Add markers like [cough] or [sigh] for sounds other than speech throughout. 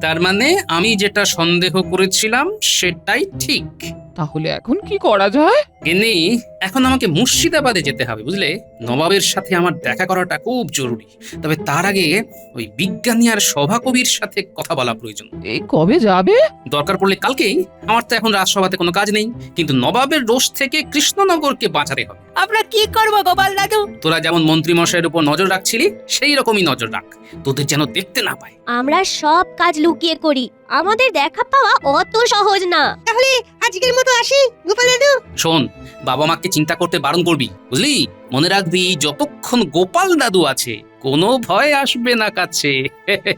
তার মানে আমি যেটা সন্দেহ করেছিলাম সেটাই ঠিক। তাহলে এখন কি করা যায়? গিন্নি এখন আমাকে মুর্শিদাবাদে যেতে হবে বুঝলে? নবাবের সাথে আমার দেখা করাটা খুব জরুরি। তবে তার আগে ওই বিজ্ঞানী আর সভাকবির সাথে কথা বলা প্রয়োজন। এই কবে যাবে? দরকার পড়লে কালকেই। আমার তো এখন রাজসভাতে কোনো কাজ নেই। কিন্তু নবাবের রোষ থেকে কৃষ্ণনগরকে বাঁচাতে হবে। আমরা কি করব গোপাল দাদু? তোরা যেমন মন্ত্রী মশাইয়ের উপর নজর রাখছিলি সেই রকমই নজর রাখ। তোদের যেন দেখতে না পায়। আমরা সব কাজ লুকিয়ে করি। আমাদের দেখা পাওয়া অত সহজ না। তাহলে আজকের মতো আসি গোপাল দাদু? শোন বাবা মাকে চিন্তা করতে বারণ করবি বুঝলি? মনে রাখবি যতক্ষণ গোপাল দাদু আছে কোনো ভয় আসবে না কাছে।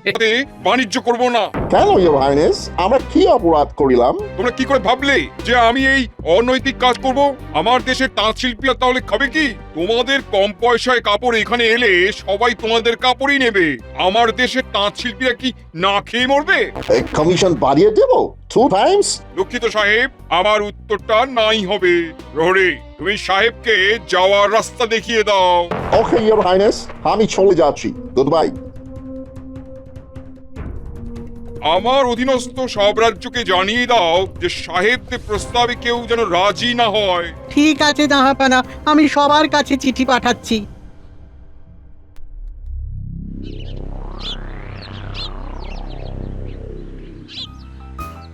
সাথে বাণিজ্য করব না। কেন ইয়োর হাইনেস আমরা কি অপরাধ করিলাম? তোমরা কি করে ভাবলে যে আমি এই অনৈতিক কাজ করব? আমার দেশের তাঁত শিল্পীরা তাহলে খাবে কি? তোমাদের কম পয়সায় কাপড় এখানে এলে সবাই তোমাদের কাপড়ই নেবে। আমার দেশের তাঁত শিল্পীরা কি না খেয়ে মরবে? কমিশন বাড়িয়ে দেব? টু টাইমস দুঃখিত সাহেব আমার উত্তরটা নাই হবে। রোহরে। তুমি সাহেবকে যাওয়ার রাস্তা দেখিয়ে দাও। ওকে ইয়োর হাইনেস আমি চলে যাচ্ছি। গুড বাই আমার অধীনস্থ সব রাজ্যকে জানিয়ে দাও যে সাহেবকে প্রস্তাবে কেউ যেন রাজি না হয়। ঠিক আছে জাহাপানা আমি সবার কাছে চিঠি পাঠাচ্ছি।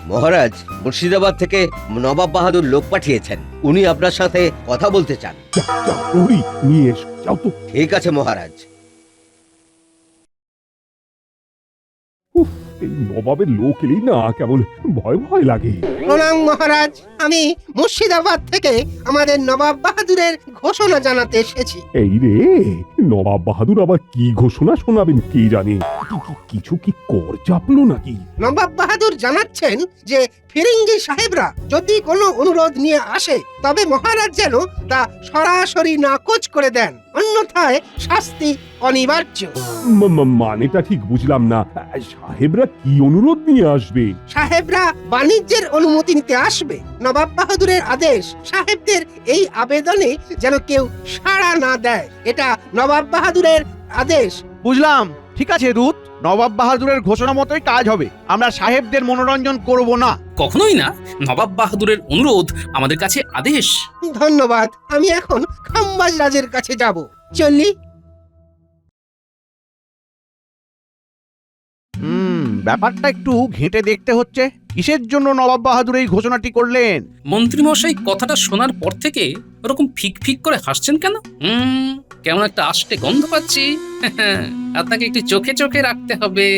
মহারাজ মুর্শিদাবাদ থেকে নবাব বাহাদুর লোক পাঠিয়েছেন। উনি আপনার সাথে কথা বলতে চান। প্রহরী নিয়ে এসো যাও তো। ঠিক আছে মহারাজ। এই নবাবের লোক এলেই না কেমন ভয় ভয় লাগে। প্রণাম মহারাজ আমি মুর্শিদাবাদ থেকে আমাদের নবাব বাহাদুরের ঘোষণা জানাতে এসেছি। এই রে নবাব বাহাদুর আবার কি ঘোষণা শোনাবেন কে জানে? কি- কি- কিছু কি কর চাপলো নাকি? নবাব বাহাদুর জানাচ্ছেন যে ফিরিঙ্গি সাহেবরা যদি কোনো অনুরোধ নিয়ে আসে তবে মহারাজ যেন তা সরাসরি নাকচ করে দেন। অন্যথায় শাস্তি অনিবার্য। মানেটা ঠিক বুঝলাম না। সাহেবরা কি অনুরোধ নিয়ে আসবে? সাহেবরা বাণিজ্যের অনুমতি নিতে আসবে। নবাব বাহাদুরের আদেশ সাহেবদের এই আবেদনে যেন কেউ সাড়া না দেয়। এটা নবাব বাহাদুরের আদেশ। বুঝলাম। ঠিক আছে দূত নবাব বাহাদুরের ঘোষণা মতোই কাজ হবে। আমরা সাহেবদের মনোরঞ্জন করব না। কখনোই না। নবাব বাহাদুরের অনুরোধ আমাদের কাছে আদেশ। ধন্যবাদ। আমি এখন খাম্বাজ রাজের কাছে যাব। চললি। হুম ব্যাপারটা একটু ঘেঁটে দেখতে হচ্ছে। কিসের জন্য নবাব বাহাদুর এই ঘোষণাটি করলেন? মন্ত্রীমশাই কথাটা শোনার পর থেকে ওরকম ফিক ফিক করে হাসছেন কেন? হুম কেমন একটা আষ্টে গন্ধ পাচ্ছি। [laughs] আপনাকে একটু চোখে চোখে রাখতে হবে।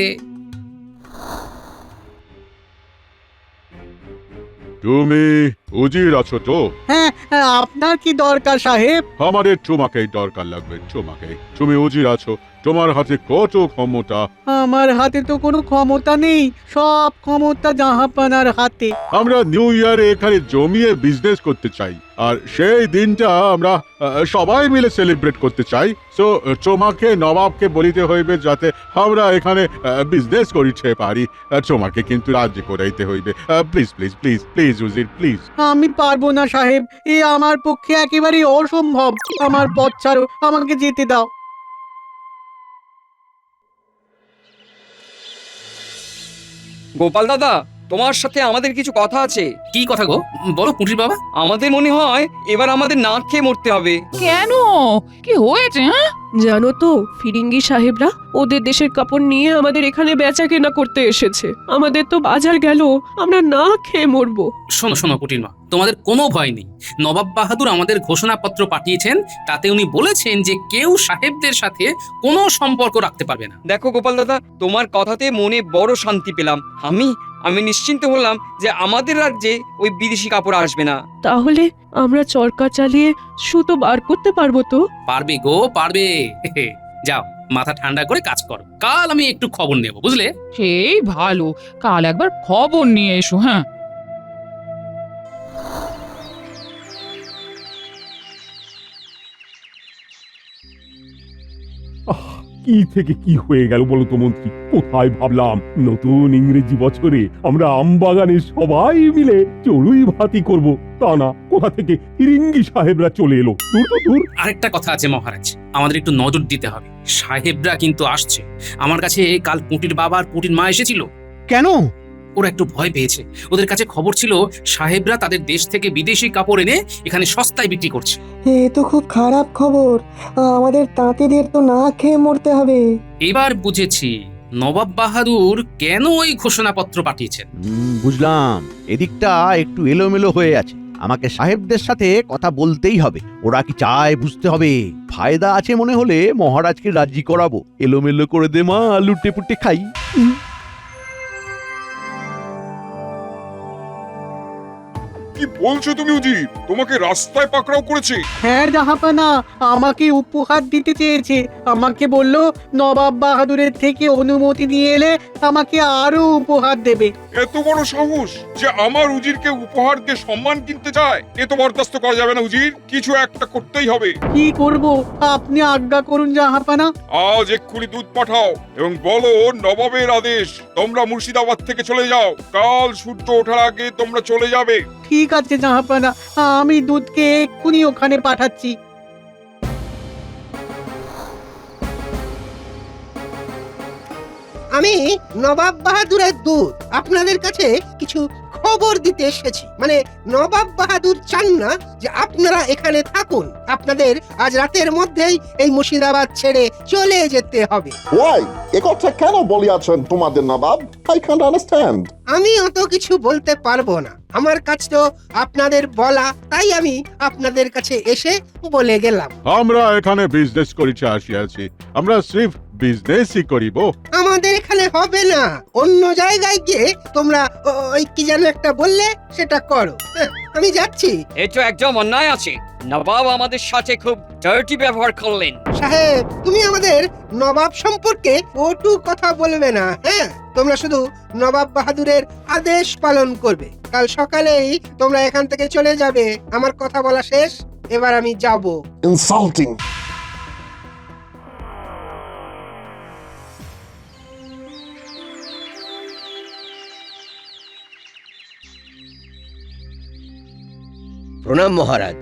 তুমি উজির আছো তো? হ্যাঁ আপনার কি দরকার সাহেব? আমাদের তোমাকেই দরকার লাগবে তোমাকে তুমি উজির আছো তোমার হাতে কত ক্ষমতা? আমার হাতে তো কোনো ক্ষমতা নেই সব ক্ষমতা জাহাপানার হাতে। আমরা নিউ ইয়ারে এখানে জমিয়ে বিজনেস করতে চাই আর সেই দিনটা আমরা আহ, সবাই মিলে সেলিব্রেট করতে চাই। সো তোমাকে নবাবকে বলিতে হইবে যাতে আমরা এখানে বিজনেস করিতে পারি। আহ, তোমাকে কিন্তু রাজ্য করাইতে হইবে। প্লিজ প্লিজ প্লিজ প্লিজ উজির প্লিজ আমি পারব না সাহেব। এ আমার পক্ষে একেবারে অসম্ভব। আমার পথ ছাড়ো আমাকে যেতে দাও। গোপাল দাদা তোমার সাথে আমাদের কিছু কথা আছে। কি কথা গো? বলো পুঁটির বাবা। আমাদের মনে হয় এবার আমাদের না খেয়ে মরতে হবে। কেন? কি হয়েছে হ্যাঁ? জানো তো ফিরিঙ্গি সাহেবরা ওদের দেশের কাপড় নিয়ে আমাদের এখানে বেচা কেনা করতে এসেছে। আমাদের তো বাজার গেল আমরা না খেয়ে মরবো। শোনো শোনো পুটির মা তোমাদের কোনো ভয় নেই। নবাব বাহাদুর আমাদের ঘোষণাপত্র পাঠিয়েছেন তাতে উনি বলেছেন যে কেউ সাহেবদের সাথে কোনো সম্পর্ক রাখতে পারবে না। দেখো গোপাল দাদা তোমার কথাতে মনে বড় শান্তি পেলাম। আমি আমি নিশ্চিন্ত হলাম যে আমাদের রাজ্যে ওই বিদেশি কাপড় আসবে না। তাহলে আমরা চরকা চালিয়ে সুতো বার করতে পারব তো? পারবে গো পারবে। যাও মাথা ঠান্ডা করে কাজ করো। কাল আমি একটু খবর নেব বুঝলে? সেই ভালো। কাল একবার খবর নিয়ে এসো হ্যাঁ? কি থেকে কি হয়ে গেল বলো তো মন্ত্রী? কোথায় ভাবলাম? নতুন ইংরেজি বছরে আমরা আমবাগানে সবাই মিলে চড়ুই ভাতি করব। তা না কোথা থেকে হিরিঙ্গি সাহেবরা চলে এলো? দূর তো দূর। আরেকটা কথা আছে মহারাজ আমাদের একটু নজর দিতে হবে। সাহেবরা কিন্তু আসছে। আমার কাছে কাল পুটির বাবা আর পুটির মা এসেছিল। কেন? ওরা একটু ভয় পেয়েছে। ওদের কাছে খবর ছিল সাহেবরা তাদের দেশ থেকে বিদেশি কাপড় এনে এখানে সস্তায় বিক্রি করছে। এ তো খুব খারাপ খবর। আমাদের তাঁতিদের তো না খেয়ে মরতে হবে। এবার বুঝেছি নবাব বাহাদুর কেন ওই ঘোষণাপত্র পাঠিয়েছেন? বুঝলাম। এদিকটা একটু এলোমেলো হয়ে আছে। আমাকে সাহেবদের সাথে কথা বলতেই হবে। ওরা কি চায় বুঝতে হবে। ফায়দা আছে মনে হলে মহারাজকে রাজি করাবো। এলোমেলো করে দে মা লুটে পুটে খাই। বলছো তুমি উজির তোমাকে রাস্তায় পাকড়াও করেছে। হ্যাঁ জাহাপানা আমাকে উপহার দিতে চেয়েছে। আমাকে বলল নবাব বাহাদুরের থেকে অনুমতি নিয়ে এলে আমাকে আরও উপহার দেবে। এত বড় সাহস যে আমার উজিরকে উপহার দিয়ে সম্মান কিনতে চায়? এ তো বরদাস্ত করা যাবে না উজির কিছু একটা করতেই হবে। কি করব? আপনি আজ্ঞা করুন জাহাপানা। আজ এক্ষুনি দুধ পাঠাও এবং বলো নবাবের আদেশ তোমরা মুর্শিদাবাদ থেকে চলে যাও। কাল সূর্য ওঠার আগে তোমরা চলে যাবে। ঠিক আছে জাহাপানা আমি দুধকে এক্ষুনি ওখানে পাঠাচ্ছি। আমি নবাব বাহাদুরের দুধ। আপনাদের কাছে কিছু খবর দিতে এসেছি। মানে নবাব বাহাদুর চান না যে আপনারা এখানে থাকুন। আপনাদের আজ রাতের মধ্যেই এই মুর্শিদাবাদ ছেড়ে চলে যেতে হবে। ওয়াই এ কথা কেন বলিয়াছেন তোমাদের নবাব? আই ক্যান্ট আন্ডারস্ট্যান্ড আমি অত কিছু বলতে পারব না। আমার কাছ তো আপনাদের বলা তাই আমি আপনাদের কাছে এসে বলে গেলাম। আমরা এখানে বিজনেস করিতে আসিয়াছি। আমরা সির্ফ বিজনেসই করিব। আমাদের এখানে হবে না। অন্য জায়গায় গিয়ে তোমরা ও- ওই কি যেন একটা বললে সেটা করো। হ্যাঁ, আমি যাচ্ছি। এই তো একদম অন্যায় আছে। নবাব আমাদের সাথে খুব ডার্টি ব্যবহার করলেন। সাহেব তুমি আমাদের নবাব সম্পর্কে ওটু কথা বলবে না হ্যাঁ? তোমরা শুধু নবাব বাহাদুরের আদেশ পালন করবে। কাল সকালেই তোমরা এখান থেকে চলে যাবে। আমার কথা বলা শেষ। এবার আমি যাব। ইনসাল্টিং প্রণাম মহারাজ।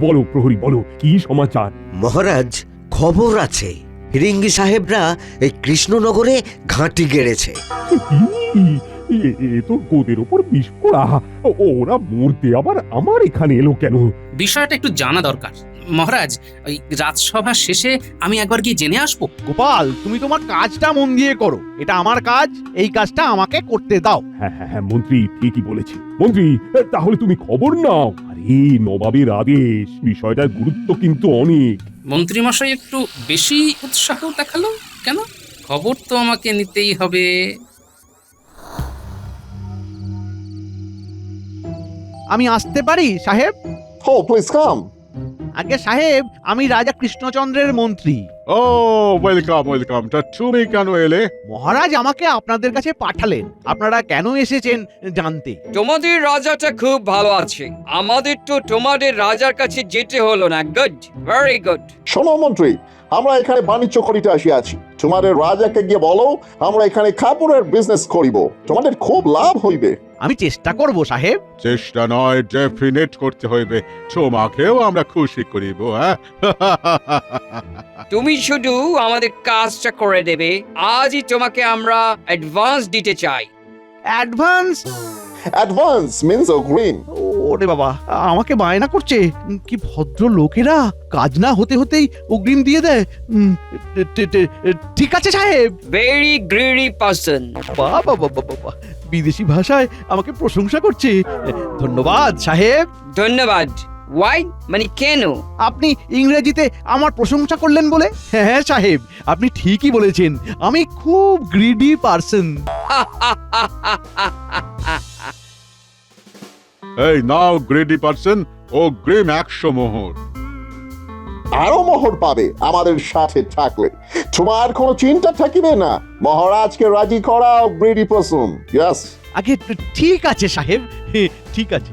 বলো প্রহরী বলো কি সমাচার? মহারাজ খবর আছে। ফিরিঙ্গি সাহেবরা এই কৃষ্ণনগরে ঘাঁটি গেড়েছে। এ তো গোদের ওপর বিস্ফোরা। ওরা মরতে আবার আমার এখানে এলো কেন? বিষয়টা একটু জানা দরকার। মহারাজ ওই রাজসভা শেষে আমি একবার গিয়ে জেনে আসব? গোপাল তুমি তোমার কাজটা মন দিয়ে করো। এটা আমার কাজ এই কাজটা আমাকে করতে দাও। হ্যাঁ হ্যাঁ হ্যাঁ মন্ত্রী ঠিকই বলেছে। মন্ত্রী তাহলে তুমি খবর নাও। আরে নবাবের আদেশ। বিষয়টার গুরুত্ব কিন্তু অনেক। মন্ত্রীমশাই একটু বেশি উৎসাহ দেখাল কেন? খবর তো আমাকে নিতেই হবে। আমি আসতে পারি সাহেব? হো প্লিজ কাম আগে সাহেব আমি রাজা কৃষ্ণচন্দ্রের মন্ত্রী। ও ওয়েলকাম ওয়েলকাম তা তুমি কেন এলে? মহারাজ আমাকে আপনাদের কাছে পাঠালেন। আপনারা কেন এসেছেন জানতে? তোমাদের রাজাটা খুব ভালো আছে। আমাদের তো তোমাদের রাজার কাছে যেতে হলো না। গুড ভেরি গুড শোনো মন্ত্রী আমরা এখানে বাণিজ্য করিতে আসিয়াছি। তোমাদের রাজাকে গিয়ে বলো আমরা এখানে কাপড়ের বিজনেস করিব। তোমাদের খুব লাভ হইবে। আমি চেষ্টা করব সাহেব। চেষ্টা নয় ডেফিনেট করতে হইবে। তোমাকেও আমরা খুশি করিব হ্যাঁ? তুমি শুধু আমাদের কাজটা করে দেবে। আজই তোমাকে আমরা অ্যাডভান্স দিতে চাই। অ্যাডভান্স অ্যাডভান্স মিন্স অগ্রিম ওরে বাবা আমাকে বায়না করছে। কি ভদ্র লোকেরা কাজ না হতে হতেই অগ্রিম দিয়ে দেয়? উম, টে- টে- টে- ঠিক আছে সাহেব। ভেরি গ্রিডি পার্সন বাবা বাবা বাবা বিদেশি ভাষায় আমাকে প্রশংসা করছে। ধন্যবাদ সাহেব। ধন্যবাদ। ওয়াই মানে কেন? আপনি ইংরেজিতে আমার প্রশংসা করলেন বলে? হ্যাঁ সাহেব আপনি ঠিকই বলেছেন। আমি খুব গ্রিডি পার্সন [laughs] এই নাও গ্রেডি পার্সন ও গ্রিম একশো মোহর। আরও মোহর পাবে আমাদের সাথে থাকলে। তোমার কোনো চিন্তা থাকিবে না। মহারাজকে রাজি করাও গ্রেডি পার্সন ইয়েস আগে ঠিক আছে সাহেব। হে, ঠিক আছে।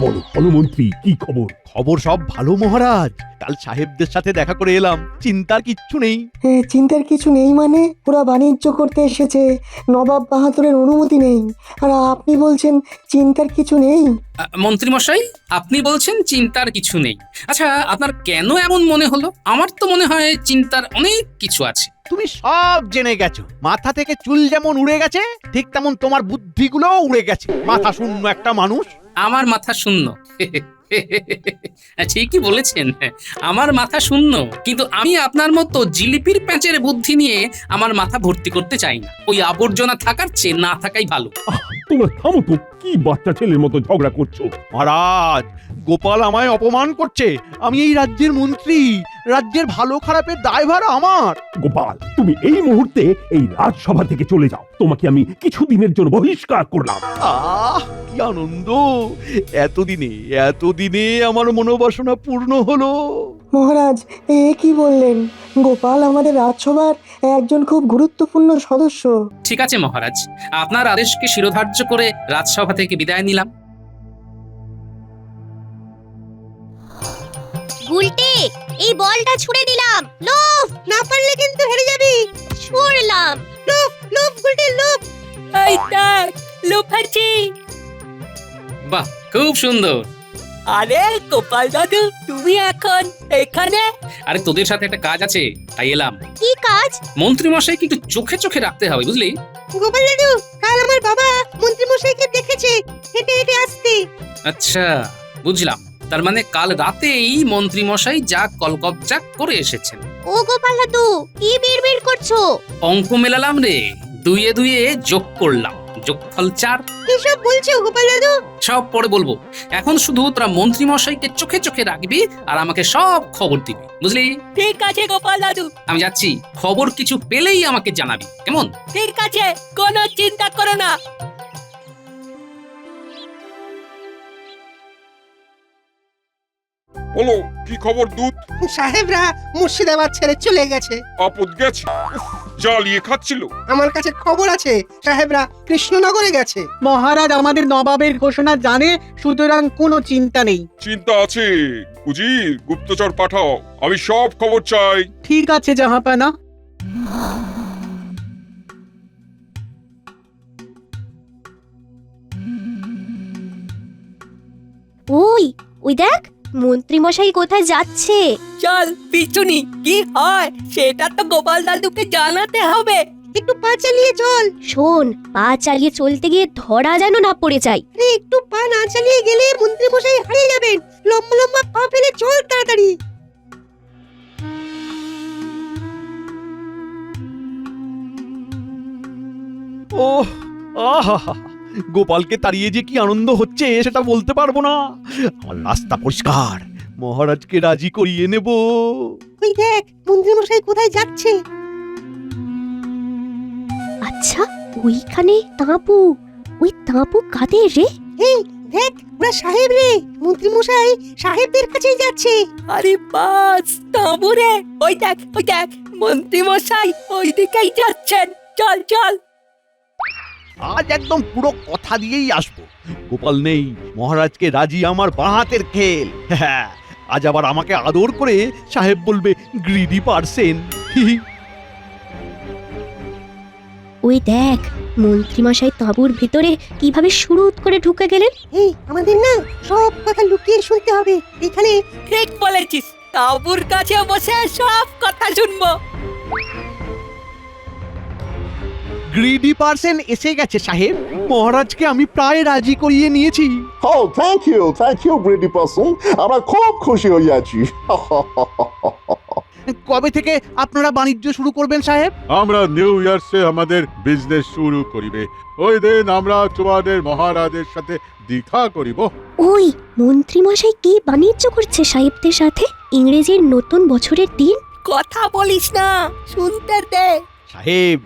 বলো বলো মন্ত্রী কি খবর? খবর সব ভালো মহারাজ। কাল সাহেবদের সাথে দেখা করে এলাম। চিন্তার কিচ্ছু নেই। এ, চিন্তার কিছু নেই মানে? ওরা বাণিজ্য করতে এসেছে। নবাব বাহাদুরের অনুমতি নেই। আর আপনি বলছেন চিন্তার কিছু নেই? আ, মন্ত্রীমশাই আপনি বলছেন চিন্তার কিছু নেই। আচ্ছা আপনার কেন এমন মনে হলো? আমার তো মনে হয় চিন্তার অনেক কিছু আছে। তুমি সব জেনে গেছো। মাথা থেকে চুল যেমন উড়ে গেছে ঠিক তেমন তোমার বুদ্ধিগুলোও উড়ে গেছে। মাথা শূন্য একটা মানুষ। আমার মাথা শূন্য। ঠিকই বলেছেন। আমার মাথা শূন্য কিন্তু আমি আপনার মতো জিলিপির প্যাঁচের বুদ্ধি নিয়ে আমার মাথা ভর্তি করতে চাই না। ওই আবর্জনা থাকার চেয়ে না থাকাই ভালো। তোমরা থামো তো কি বাচ্চা ছেলের মতো ঝগড়া করছ? মহারাজ গোপাল আমায় অপমান করছে। আমি এই রাজ্যের মন্ত্রী রাজ্যের ভালো খারাপের দায়ভার আমার। গোপাল তুমি এই মুহূর্তে এই রাজসভা থেকে চলে যাও। তোমাকে আমি কিছুদিনের জন্য বহিষ্কার করলাম। আহ কি আনন্দ? এতদিনে এতদিনে আমার মনোবাসনা পূর্ণ হলো। মহারাজ এ কি বললেন? গোপাল আমাদের রাজসভার একজন খুব গুরুত্বপূর্ণ সদস্য। ঠিক আছে মহারাজ আপনার আদেশকে শিরোধার্য করে রাজসভা থেকে বিদায় নিলাম। উল্টে এই বলটা ছুড়ে দিলাম। লোভ না পারলে কিন্তু হেরে যাবি। ছুড়লাম। লোভ লোভ গুলটে লোভ এই দেখ লুফাচ্ছি বাহ খুব সুন্দর। আরে গোপাল দাদু তুমি এখন এখানে? আরে তোদের সাথে একটা কাজ আছে তাই এলাম। কি কাজ? মন্ত্রী মশাইকে একটু চোখে চোখে রাখতে হবে বুঝলি? গোপাল দাদু কাল আমার বাবা মন্ত্রী মশাইকে দেখেছে হেঁটে হেঁটে আসতে। আচ্ছা বুঝলাম। তার মানে কাল রাতেই মন্ত্রী মশাই যা কলকবজা করে এসেছেন। ও গোপাল দাদু কি বিড়বিড় করছ? অঙ্ক মেলালাম রে দুইয়ে দুইয়ে যোগ করলাম। যোগফল চার। কিসব বলছো গোপাল দাদু? সব পরে বলব। এখন শুধু তোরা মন্ত্রী মশাইকে চোখে চোখে রাখবি আর আমাকে সব খবর দিবি। বুঝলি? ঠিক আছে গোপাল দাদু। আমি যাচ্ছি। খবর কিছু পেলেই আমাকে জানাবি। কেমন? ঠিক আছে কোনো চিন্তা করো না। বলো কি খবর দুধ সাহেবরা মুর্শিদাবাদ ছেড়ে চলে গেছে। আপদ গেছে। জ্বালিয়ে খাচ্ছিল। আমার কাছে খবর আছে সাহেবরা কৃষ্ণনগরে গেছে। মহারাজ আমাদের নবাবের ঘোষণা জানে সুতরাং কোনো চিন্তা নেই। চিন্তা আছে। উজির গুপ্তচর পাঠাও আমি সব খবর চাই। ঠিক আছে জাহাপানা। ওই ওই দেখ মন্ত্রী মশাই কোথায় যাচ্ছে? চল পিছুনি কি হয়? সেটা তো গোপাল দাদুকে জানাতে হবে। একটু পা চালিয়ে চল। শোন পা চালিয়ে চলতে গিয়ে ধরা যেন না পড়ে যায়। আরে একটু পা না চালিয়ে গেলে মন্ত্রী মশাই হারিয়ে যাবেন। লম্বা লম্বা পা ফেলে চল তাড়াতাড়ি। ও আহা গোপালকে তাড়িয়ে যে কি আনন্দ হচ্ছে সেটা বলতে পারব না। আমার রাস্তা পরিষ্কার। মহারাজকে রাজি করিয়ে নেব। ওই দেখ মন্ত্রী মশাই কোথায় যাচ্ছে? আচ্ছা ওইখানে তাঁবু। ওই তাঁবু কাদের রে? এই দেখ ওরা সাহেব রে। মন্ত্রীমশাই সাহেবদের কাছেই যাচ্ছে। আরে বাস তাঁবুরে ওই দেখ ওই দেখ মন্ত্রী মশাই ওই দিকেই যাচ্ছেন। চল চল। আজ একদম পুরো কথা দিয়েই আসব। গোপাল নেই মহারাজকে রাজি আমার বাঁহাতের খেল। হ্যাঁ আজ আবার আমাকে আদর করে সাহেব বলবে গ্রিডি পারসেন। [laughs] ওই দেখ মন্ত্রী মশাই তাঁবুর ভিতরে কীভাবে শুরুত করে ঢুকে গেলেন। এই আমাদের না সব কথা লুকিয়ে শুনতে হবে। এখানে ঠিক বলেছিস তাঁবুর কাছে বসে সব কথা শুনব। গ্রিডি পারসেন এসে গেছে সাহেব। মহারাজকে আমি প্রায় রাজি করিয়ে নিয়েছি। ও thank you thank you greedy person আমরা খুব খুশি হইয়াছি [laughs] কবে থেকে আপনারা বাণিজ্য শুরু করবেন সাহেব? আমরা নিউ ইয়ার্সে আমাদের বিজনেস শুরু করিবে। ওই দিন আমরা তোমাদের মহারাজের সাথে দেখা করিব। ওই মন্ত্রী মশাই কি বাণিজ্য করছে সাহেবদের সাথে? ইংরেজির নতুন বছরের দিন? কথা বলিস না শুনতে দে। সাহেব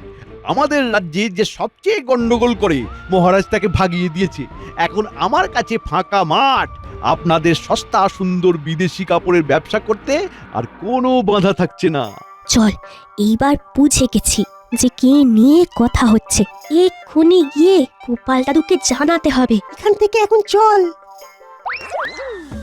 আমাদের রাজ্যে যে সবচেয়ে গন্ডগোল করে মহারাজ তাকে ভাগিয়ে দিয়েছে এখন আমার কাছে ফাঁকা মাঠ। আপনাদের সস্তা সুন্দর বিদেশি কাপড়ের ব্যবসা করতে আর কোনো বাধা থাকছে না। চল এইবার বুঝে গেছি যে কে নিয়ে কথা হচ্ছে। এক্ষুনি গিয়ে গোপাল দাদুকে জানাতে হবে। এখান থেকে এখন চল।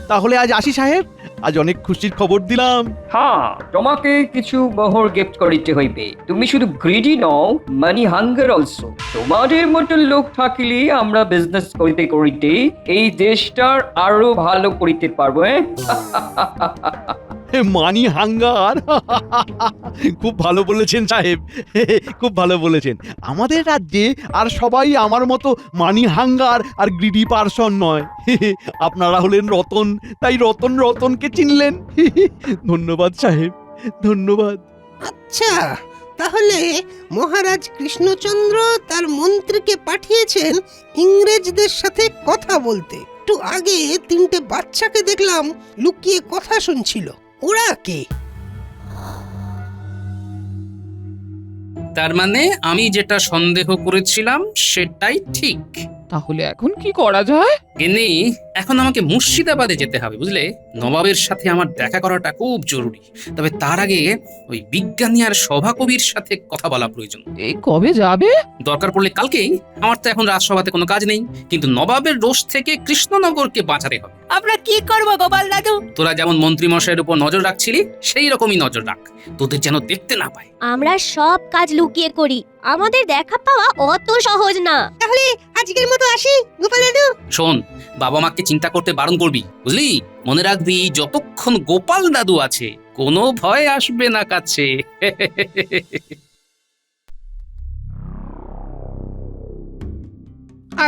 তাহলে আজ আসি সাহেব। আজ অনেক খুশির খবর দিলাম। হ্যাঁ তোমাকে কিছু মোহর গিফট করিতে হইবে। তুমি শুধু গ্রিডি নও মানি হাঙ্গার অলসো তোমাদের মতো লোক থাকিলে আমরা বিজনেস করিতে করিতে এই দেশটার আরও ভালো করিতে পারব হ্যাঁ? [laughs] মানি হাঙ্গার। খুব ভালো বলেছেন সাহেব। খুব ভালো বলেছেন। আমাদের রাজ্যে আর সবাই আমার মতো মানি হাঙ্গার আর গ্রিডি পার্সন নয়। আপনারা হলেন রতন, তাই রতন রতনকে চিনলেন। ধন্যবাদ সাহেব, ধন্যবাদ। আচ্ছা তাহলে মহারাজ কৃষ্ণচন্দ্র তার মন্ত্রীকে পাঠিয়েছেন ইংরেজদের সাথে কথা বলতে। একটু আগে তিনটে বাচ্চাকে দেখলাম লুকিয়ে কথা শুনছিল। ওরা কে তার মানে আমি যেটা সন্দেহ করেছিলাম সেটাই ঠিক। তাহলে এখন কি করা যায়? গিন্নি এখন আমাকে মুর্শিদাবাদে যেতে হবে বুঝলে? নবাবের সাথে আমার দেখা করাটা খুব জরুরি। তবে তার আগে ওই বিজ্ঞানী আর সভাকবির সাথে কথা বলা প্রয়োজন। এই কবে যাবে? দরকার পড়লে কালকেই। আমার তো এখন রাজসভাতে কোনো কাজ নেই। কিন্তু নবাবের রোষ থেকে কৃষ্ণনগরকে বাঁচাতে হবে। আমরা কি করব গোপাল দাদু? তোরা যেমন মন্ত্রী মশাইয়ের উপর নজর রাখছিলি সেই রকমই নজর রাখ। তোদের যেন দেখতে না পায়। আমরা সব কাজ লুকিয়ে করি। আমাদের দেখা পাওয়া অত সহজ না। তাহলে আজকের মতো আসি গোপাল দাদু? শোন বাবা মাকে চিন্তা করতে বারণ করবি বুঝলি? মনে রাখবি যতক্ষণ গোপাল দাদু আছে কোনো ভয় আসবে না কাছে।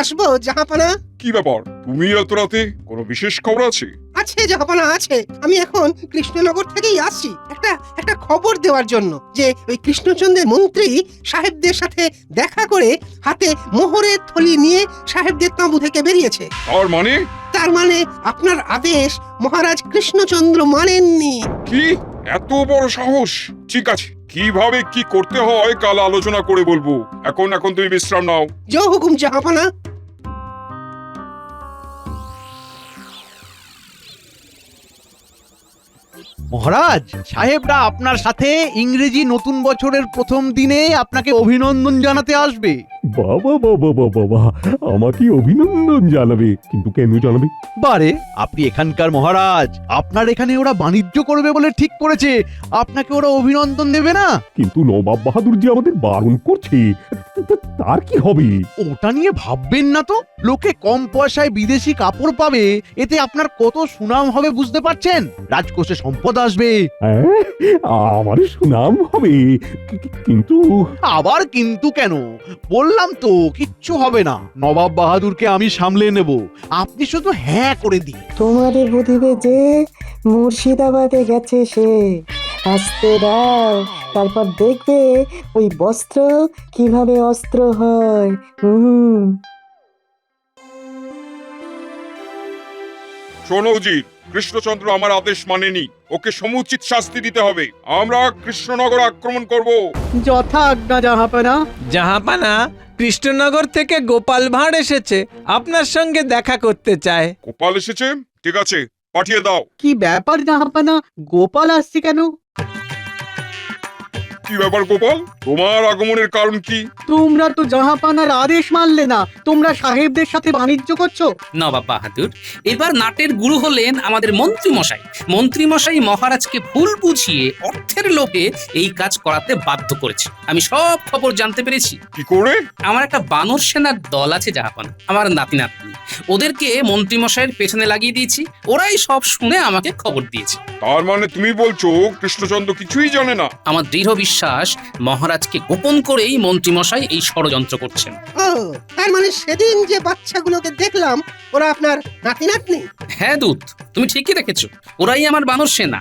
আসব জাহাপানা কি ব্যাপার? তুমি এত রাতে কোনো বিশেষ খবর আছে? আছে জাহাপানা আছে। আমি এখন কৃষ্ণনগর থেকেই আসছি। একটা একটা খবর দেওয়ার জন্য যে ওই কৃষ্ণচন্দ্রের মন্ত্রী সাহেবদের সাথে দেখা করে হাতে মোহরের থলি নিয়ে সাহেবদের তাঁবু থেকে বেরিয়েছে। আর মানে? তার মানে আপনার আদেশ মহারাজ কৃষ্ণচন্দ্র মানেননি। কি? এত বড় সাহস? ঠিক আছে কীভাবে কি করতে হয় কাল আলোচনা করে বলব। এখন এখন তুমি বিশ্রাম নাও। জয় হুকুম জাহাপানা মহারাজ সাহেবরা আপনার সাথে ইংরেজি নতুন বছরের প্রথম দিনে আপনাকে অভিনন্দন জানাতে আসবে। বাবা বাবা বাবা বাবা আমাকে অভিনন্দন জানাবে। কিন্তু কেন জানাবে? বারে আপনি এখানকার মহারাজ আপনার এখানে ওরা বাণিজ্য করবে বলে ঠিক করেছে। আপনাকে ওরা অভিনন্দন দেবে না? কিন্তু নবাব বাহাদুর যে আমাদের বারণ করছে তা- তার কি হবে? ওটা নিয়ে ভাববেন না তো। লোকে কম পয়সায় বিদেশি কাপড় পাবে এতে আপনার কত সুনাম হবে বুঝতে পারছেন? রাজকোষে সম্পদ আসবে। হ্যাঁ আমার সুনাম হবে। কিন্তু আবার কিন্তু কেন? বললাম তো কিচ্ছু হবে না। নবাব বাহাদুরকে আমি সামলে নেব। আপনি শুধু হ্যাঁ করে দিন। তোমাদের বুঝিবে যে মুর্শিদাবাদে গেছে সে। আসতে দাও। তারপর দেখবে ওই বস্ত্র কীভাবে অস্ত্র হয়। হুম শোনো উজির কৃষ্ণচন্দ্র আমার আদেশ মানেনি। ওকে সমুচিত শাস্তি দিতে হবে। আমরা কৃষ্ণনগর আক্রমণ করব। যথা আজ্ঞা জাহাপানা। জাহাপানা কৃষ্ণনগর থেকে গোপাল ভাঁড় এসেছে। আপনার সঙ্গে দেখা করতে চায়। গোপাল এসেছে? ঠিক আছে পাঠিয়ে দাও। কি ব্যাপার জাহাপানা? গোপাল আসছে কেন? কি ব্যাপার গোপাল? তোমার আগমনের কারণ কি? তোমরা তো জাহাপানার আদেশ মানলে না। তোমরা সাহেবদের সাথে বাণিজ্য করছ? নবাব বাহাদুর এবার নাটের গুরু হলেন আমাদের মন্ত্রী মশাই মন্ত্রী মশাই মহারাজকে ভুল বুঝিয়ে অর্থের লোভে এই কাজ করাতে বাধ্য করেছে। আমি সব খবর জানতে পেরেছি। কি করে? আমার একটা বানর সেনার দল আছে জাহাপান আমার নাতি নাতনি। ওদেরকে মন্ত্রী মশাইয়ের পেছনে লাগিয়ে দিয়েছি। ওরাই সব শুনে আমাকে খবর দিয়েছে। তার মানে তুমি বলছো কৃষ্ণচন্দ্র কিছুই জানে না? আমার দৃঢ় বিশ্বাস মহারাজকে গোপন করেই মন্ত্রীমশাই এই ষড়যন্ত্র করছেন। ও তার মানে সেদিন যে বাচ্চাগুলোকে দেখলাম ওরা আপনার নাতি নাতনি? হ্যাঁ দূত তুমি ঠিকই দেখেছ। ওরাই আমার বানর সেনা।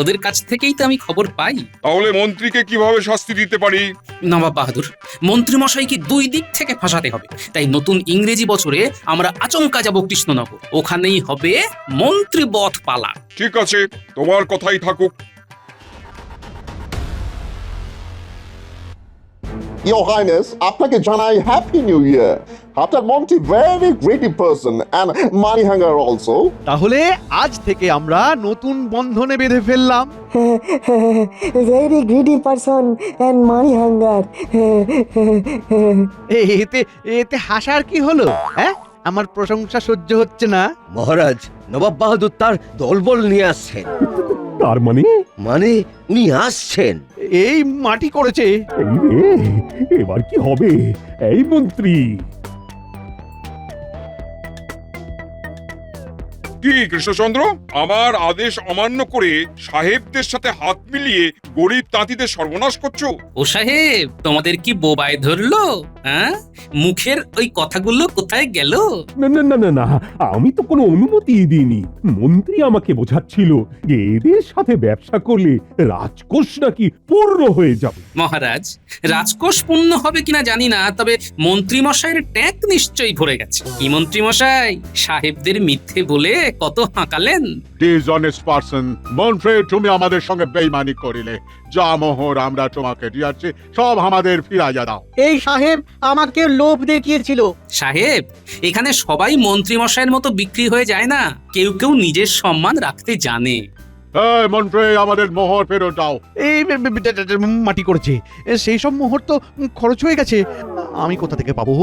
ওদের কাছ থেকেই তো আমি খবর পাই। তাহলে মন্ত্রীকে কীভাবে শাস্তি দিতে পারি? নবাব বাহাদুর মন্ত্রী মশাইকে দুই দিক থেকে ফাঁসাতে হবে। তাই নতুন ইংরেজি বছরে আমরা আচমকা যাব কৃষ্ণনগর। ওখানেই হবে মন্ত্রী বধ পালা। ঠিক আছে তোমার কথাই থাকুক। Your Highness, আপনাকে জানাই হ্যাপি নিউ ইয়ার আপনার মন্ত্রী very greedy person and money hunger also তাহলে আজ থেকে আমরা নতুন বন্ধনে বেঁধে ফেললাম। Very greedy person and money hunger এতে এতে হাসার কি হলো? হ্যাঁ? আমার প্রশংসা সহ্য হচ্ছে না। মহারাজ নবাব বাহাদুর তার দলবল নিয়ে আসছেন। তার মানে? মানে উনি আসছেন। এই মাটি করেছে। এই রে এবার কি হবে? এই মন্ত্রী। কি কৃষ্ণচন্দ্র? আমার আদেশ অমান্য করে সাহেবদের সাথে হাত মিলিয়ে গরিব তাঁতিদের সর্বনাশ করছ? ও সাহেব তোমাদের কি বোবায় ধরলো? হ্যাঁ? মুখের ওই কথাগুলো কোথায় গেল? না না না না না আমি তো কোনো অনুমতি দিইনি। মন্ত্রী আমাকে বোঝাচ্ছিল যে এদের সাথে ব্যবসা করলে রাজকোষ নাকি পূর্ণ হয়ে যাবে। মহারাজ রাজকোষ পূর্ণ হবে কিনা জানি না তবে মন্ত্রী মশাইয়ের ট্যাঙ্ক নিশ্চয়ই ভরে গেছে। কি মন্ত্রী মশাই সাহেবদের মিথ্যে বলে কত হাঁকালেন? ডিসঅনেস্ট পারসন মন্ত্রী তুমি আমাদের সঙ্গে বেইমানি করিলে। যা মোহর আমরা তোমাকে দিয়াছি সব আমাদের ফিরাইয়া দাও। এই সাহেব আমাকে লোভ দেখিয়েছিল। সাহেব এখানে সবাই মন্ত্রী মশাইয়ের মতো বিক্রি হয়ে যায় না। কেউ কেউ নিজের সম্মান রাখতে জানে। এই মন্ত্রী আমাদের মোহর ফেরত দাও। এই মাটি করেছে। এ, সেই সব মুহূর্ত খরচ হয়ে গেছে। আমি কোথা থেকে পাবো?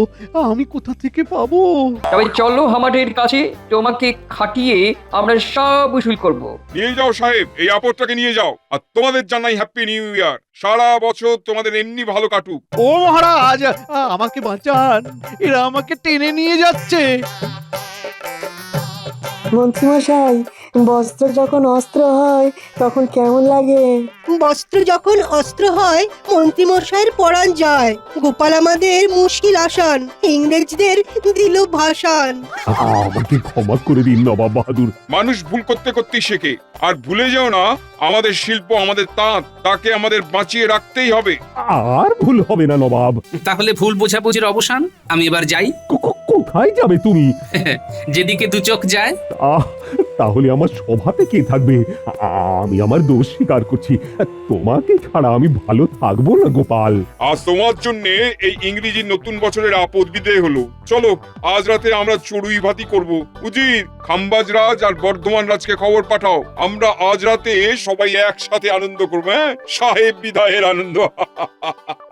আমি কোথা থেকে পাবো? তবে চলো আমাদের কাছে তোমাকে খাটিয়ে আমরা সব উসুল করব। নিয়ে যাও সাহেব এই আপদটাকে নিয়ে যাও। আর তোমাদের জানাই হ্যাপি নিউ ইয়ার সারা বছর তোমাদের এমনি ভালো কাটুক। ও মহারাজ আমাকে বাঁচান। এরা আমাকে টেনে নিয়ে যাচ্ছে। মন্ত্রীমশাই বস্ত্র যখন অস্ত্র হয় তখন কেমন লাগে? বস্ত্র যখন অস্ত্র হয় মন্ত্রীমশাইয়ের পরাণ যায় গোপাল আমাদের মুশকিল আসান ইংরেজদের দিল ভাষণ আমাকে ক্ষমা করে দিন নবাব বাহাদুর। মানুষ ভুল করতে করতে শেখে আর ভুলে যাও না আমাদের শিল্প আমাদের তাঁত তাকে আমাদের বাঁচিয়ে রাখতেই হবে। আর ভুল হবে না নবাব। তাহলে ভুল বোঝাবুঝির অবসান? আমি এবার যাই। কো- কো- কোথায় যাবে তুমি? [laughs] যেদিকে দু চোখ যায়। আহ তাহলে আমার সভাতে কে থাকবে? আ- আমি আমার দোষ স্বীকার করছি। তোমাকে ছাড়া আমি ভালো থাকব না গোপাল। আর তোমার জন্য এই ইংরেজি নতুন বছরের আপদ বিদেয় হলো। চলো আজ রাতে আমরা চড়ুই ভাতি করব। উজির খাম্বাজ রাজ আর বর্ধমান রাজকে খবর পাঠাও। আমরা আজ রাতে সবাই একসাথে আনন্দ করব হ্যাঁ? সাহেব বিদায়ের আনন্দ। [laughs]